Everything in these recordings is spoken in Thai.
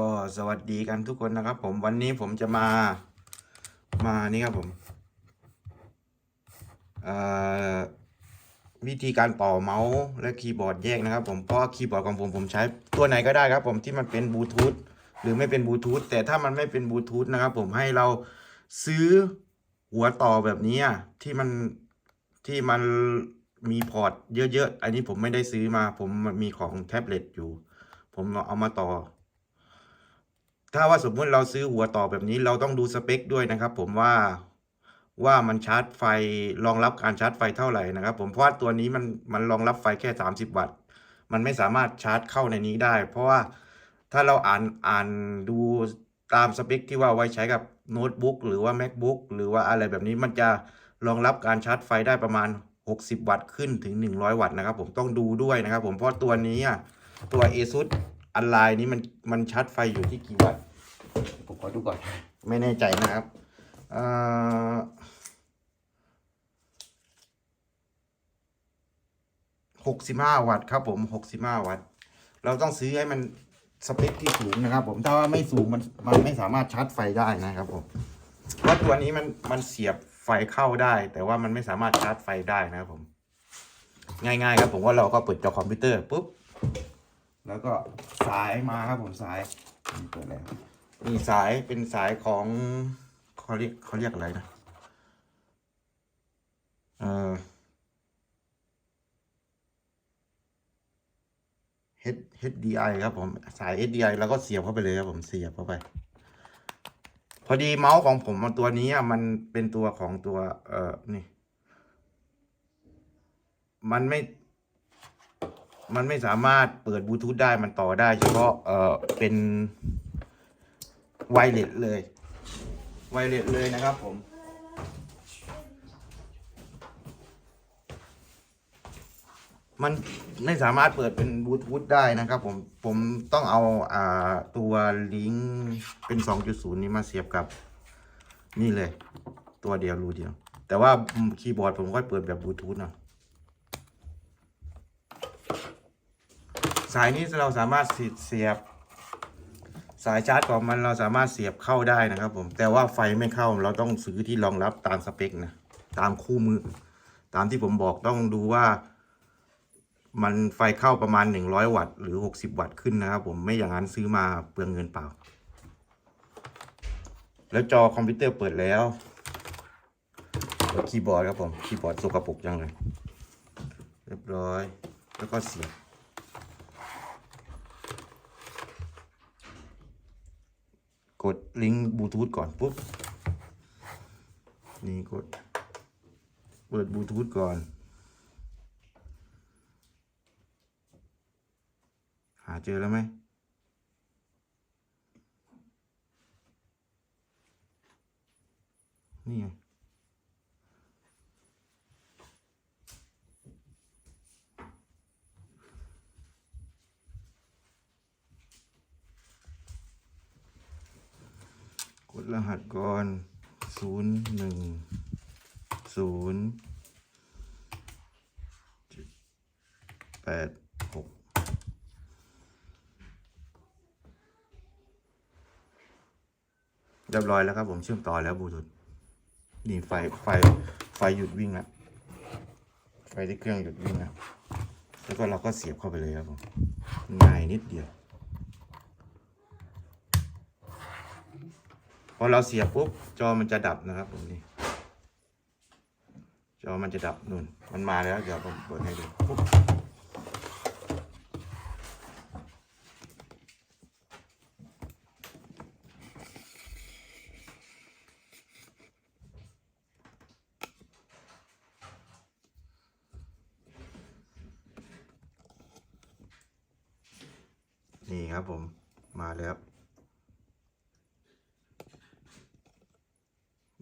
ก็สวัสดีกันทุกคนนะครับ ผมวันนี้ผมจะมามานี่ครับผมเอ่อวิธีการต่อเมาส์และคีย์บอร์ดแยกนะครับ ผมเพราะคีย์บอร์ดของผมผมใช้ตัวไหนก็ได้ครับ ผมที่มันเป็นบลูทูธหรือไม่เป็นบลูทูธแต่ถ้ามันไม่เป็นบลูทูธนะครับ ผมให้เราซื้อหัวต่อแบบนี้ที่มันที่มันมีพอร์ตเยอะๆ อันนี้ผมไม่ได้ซื้อมา ผมมีของแท็บเล็ตอยู่ ผมเอามาต่อ ถ้าว่าสมมุติเราซื้อหัวต่อแบบนี้เราต้องดูสเปคด้วยนะครับ ผมว่าว่ามันชาร์จไฟรองรับการชาร์จไฟเท่าไหร่นะครับ ผมเพราะว่าตัวนี้มันมันรองรับไฟแค่ 30 วัตต์ มันไม่สามารถชาร์จเข้าในนี้ได้ เพราะว่าถ้าเราอ่านอ่านดูตามสเปคที่ว่าไว้ใช้กับโน้ตบุ๊กหรือว่า macbook หรือว่าอะไรแบบนี้มันจะรองรับการชาร์จไฟได้ประมาณ 60 วัตต์ขึ้นถึง 100 วัตต์นะครับ ผมต้องดูด้วยนะครับ ผมเพราะตัวนี้อะตัว ASUS อันไลน์นี้มันมันชาร์จไฟอยู่ที่กี่วัตต์ ผมขอดูก่อน ไม่แน่ใจนะครับหกสิบห้าวัตต์ครับผมหกสิบห้าวัตต์ เราต้องซื้อให้มันสเปคที่สูงนะครับ ผมถ้าว่าไม่สูงมันมันไม่สามารถชาร์จไฟได้นะครับผมเพราะตัวนี้มันมันเสียบไฟเข้าได้ แต่ว่ามันไม่สามารถชาร์จไฟได้นะครับผม ง่ายๆครับผมว่าเราก็เปิดจอคอมพิวเตอร์ปุ๊บแล้วก็สายมาครับผมสายนี่เปิดแล้ว มีสายเป็นสายของเขาเรียกเขาเรียกอะไรนะเอ่อ H HDI ครับผมสาย HDI แล้วก็เสียบเข้าไปเลยครับผมเสียบเข้าไป พอดีเมาส์ของผมตัวนี้อะมันเป็นตัวของตัวเอ่อนี่ มันไม่ มันไม่สามารถเปิดบลูทูธได้มันต่อได้เฉพาะเอ่อเป็น ไวเลสเลย ไวเลสเลยนะครับผม มันไม่สามารถเปิดเป็นบลูทูธได้นะครับผม ผมต้องเอาอ่าตัวลิงก์เป็น 2.0 นี้มาเสียบกับ นี่เลย ตัวเดียวรูเดียว แต่ว่าคีย์บอร์ดผมก็เปิดแบบบลูทูธเนาะสายนี้เราสามารถเสียบ สายชาร์จของมันเราสามารถเสียบเข้าได้นะครับ ผม แต่ว่าไฟไม่เข้าเราต้องซื้อที่รองรับตามสเปคนะ ตามคู่มือ ตามที่ผมบอกต้องดูว่า มันไฟเข้าประมาณ 100 วัตต์หรือ 60 วัตต์ขึ้นนะครับ ผมไม่อย่างนั้นซื้อมาเปลืองเงินเปล่า แล้วจอคอมพิวเตอร์เปิดแล้วเปิดคีย์บอร์ดครับผมคีย์บอร์ดสกปรกจังเลย เรียบร้อย แล้วก็เสียบ กดลิงก์บลูทูธก่อนปุ๊บ นี่กด เปิดบลูทูธก่อน หาเจอแล้วไหม นี่ไง กดรหัสก่อนศูนย์หนึ่งศูนย์แปดหกเรียบร้อยแล้วครับผมเชื่อมต่อแล้วบลูทูธนี่ไฟไฟไฟหยุดวิ่งแล้วไฟที่เครื่องหยุดวิ่งแล้วแล้วก็เราก็เสียบเข้าไปเลยครับผมง่ายนิดเดียว อเราเสียบปุ๊บจอมันจะดับนะครับผมนี่จอมันจะดับนู่นมันมาแล้วเดี๋ยวผมเปิดให้ดูปุ๊บนี่ครับผมมาแล้ว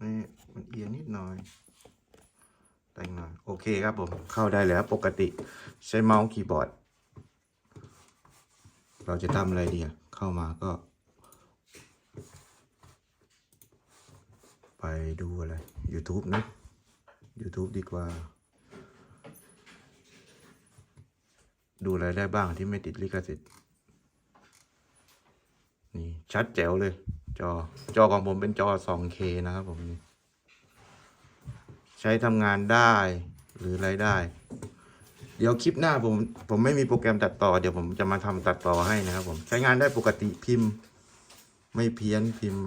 นี่มัน เอียงนิดหน่อย แต่งหน่อย โอเคครับผม เข้าได้แล้วปกติใช้เมาส์คีย์บอร์ด เราจะทำอะไรดีอะเข้ามาก็ ไปดูอะไร YouTube นะ YouTube ดีกว่า ดูอะไรได้บ้างที่ไม่ติดลิขสิทธิ์นี่ชัดแจ๋วเลย จอจอของผมเป็นจอ 2K นะครับผมนี่ ใช้ทำงานได้หรืออะไรได้ เดี๋ยวคลิปหน้าผมผมไม่มีโปรแกรมตัดต่อ เดี๋ยวผมจะมาทำตัดต่อให้นะครับผมใช้งานได้ปกติพิมพ์ ไม่เพี้ยนพิมพ์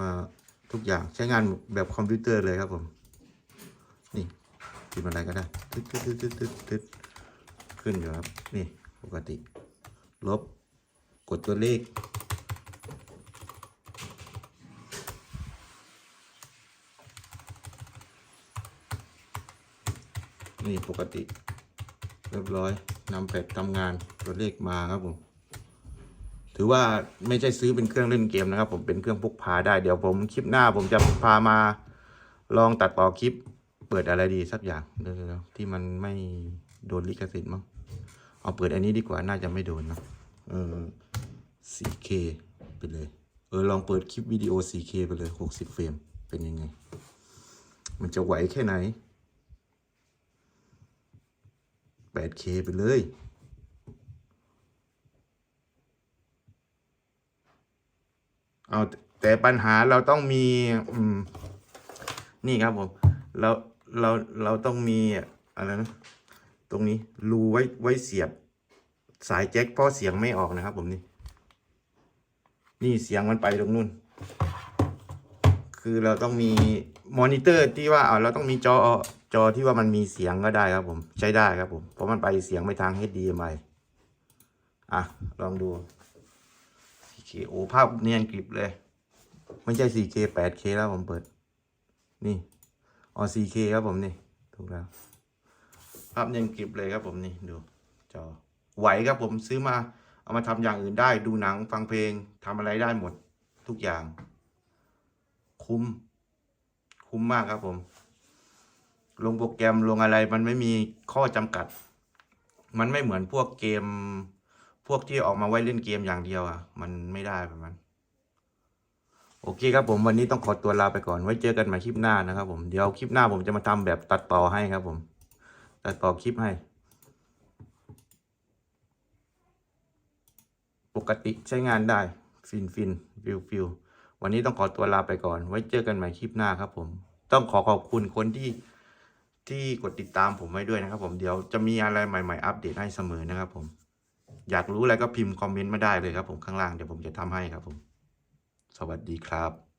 ทุกอย่างใช้งานแบบคอมพิวเตอร์เลยครับผม นี่พิมพ์อะไรก็ได้ตึ๊ดตึ๊ดตึ๊ดตึ๊ดตึ๊ดขึ้นอยู่ครับ นี่ปกติ ลบ กดตัวเลข นี่ปกติ เรียบร้อยนำแพดทำงานตัวเลขมาครับผม ถือว่าไม่ใช่ซื้อเป็นเครื่องเล่นเกมนะครับ ผมเป็นเครื่องพกพาได้เดี๋ยวผมคลิปหน้าผมจะพามาลองตัดต่อคลิป เปิดอะไรดีสักอย่างเดี๋ยวที่มันไม่โดนลิขสิทธิ์มั้งเอาเปิดอันนี้ดีกว่าน่าจะไม่โดนนะเออ 4K ไปเลย เออลองเปิดคลิปวิดีโอ 4K ไปเลย 60 เฟรม เป็นยังไง มันจะไหวแค่ไหน 8K ไปเลย เอาแต่ปัญหาเราต้องมีมนี่ครับผม เราเราเราต้องมีอะไรนะ ตรงนี้รูไว้ไว้เสียบ สายแจ็คเพราะเสียงไม่ออกนะครับผมนี่ นี่เสียงมันไปตรงนู้น คือเราต้องมี มอนิเตอร์ที่ว่าเราต้องมีจอจอที่ว่ามันมีเสียงก็ได้ครับผม ใช้ได้ครับผม เพราะมันไปเสียงไปทาง HDMI อะ ลองดู 4K โอ้ภาพเนียนกริบเลย ไม่ใช่ 4K 8K แล้วผมเปิด นี่อ๋อ 4K ครับผมนี่ ถูกแล้ว ภาพเนียนกริบเลยครับผมนี่ดู จอ ไหวครับผมซื้อมา เอามาทำอย่างอื่นได้ ดูหนังฟังเพลงทำอะไรได้หมด ทุกอย่าง คุ้ม คุ้มมากครับผม ลงโปรแกรมลงอะไรมันไม่มีข้อจำกัด มันไม่เหมือนพวกเกม พวกที่ออกมาไว้เล่นเกมอย่างเดียวอะ มันไม่ได้แบบนั้นโอเคครับผมวันนี้ต้องขอตัวลาไปก่อน ไว้เจอกันใหม่คลิปหน้านะครับผมเดี๋ยวคลิปหน้าผมจะมาทำแบบตัดต่อให้ครับผมตัดต่อคลิปให้ ปกติใช้งานได้ ฟินฟินฟิลฟิล วันนี้ต้องขอตัวลาไปก่อน ไว้เจอกันใหม่คลิปหน้าครับผม ต้องขอขอบคุณคนที่ที่กดติดตามผมไว้ด้วยนะครับ ผมเดี๋ยวจะมีอะไรใหม่ ๆ อัปเดตให้เสมอนะครับ ผม อยากรู้อะไรก็พิมพ์คอมเมนต์มาได้เลยครับ ผมข้างล่างเดี๋ยวผมจะทำให้ครับผม สวัสดีครับ